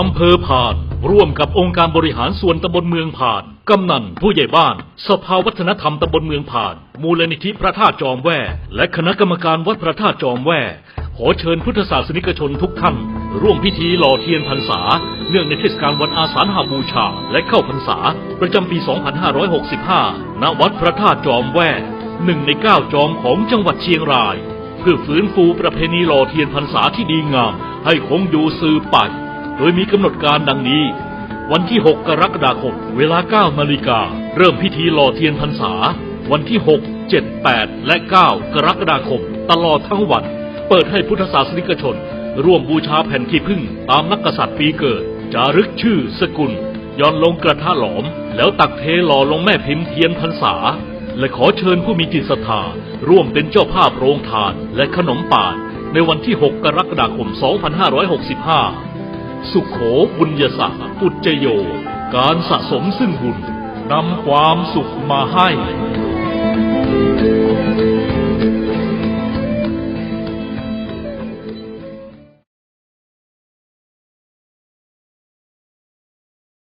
อำเภอผ่านร่วมกับองค์การบริหารส่วนตำบลเมืองผ่านกำนัน ผู้ใหญ่บ้าน สภาวัฒนธรรมตำบลเมืองผ่านมูลนิธิพระธาตุจอมแว่ และคณะกรรมการวัดพระธาตุจอมแว่ ขอเชิญพุทธศาสนิกชนทุกท่าน ร่วมพิธีหล่อเทียนพรรษา เนื่องในเทศกาลวันอาสาฬหบูชา และเข้าพรรษา ประจำปี 2565 ณ วัดพระธาตุจอมแว่หนึ่งในเก้าจอมของจังหวัดเชียงราย เพื่อฟื้นฟูประเพณีหล่อเทียนพรรษาที่ดีงาม ให้คงอยู่สืบไป ดยมีกำหนดการดังนี้ วันที่ 6 กรกฎาคม เวลา 9นาฬิกา เริ่มพิธีหล่อเทียนพรรษา วันที่ 6 7 8 และ 9 กรกฎาคม ตลอดทั้งวัน เปิดให้พุทธศาสนิกชน ร่วมบูชาแผ่นขี้ผึ้งตามนักกษัตริย์ปีเกิด จารึกชื่อสกุลย้อนลงกระทะหลอม แล้วตักเทหล่อลงแม่พิมพ์เทียนพรรษา และขอเชิญผู้มีจิตศรัทธาร่วมเป็นเจ้าภาพโรงทานและขนมป่านในวันที่ 6 กรกฎาคม 2565 สุขโขบุญยศักดิ์อุจจโย การสะสมซึ่งบุญนำความสุขมาให้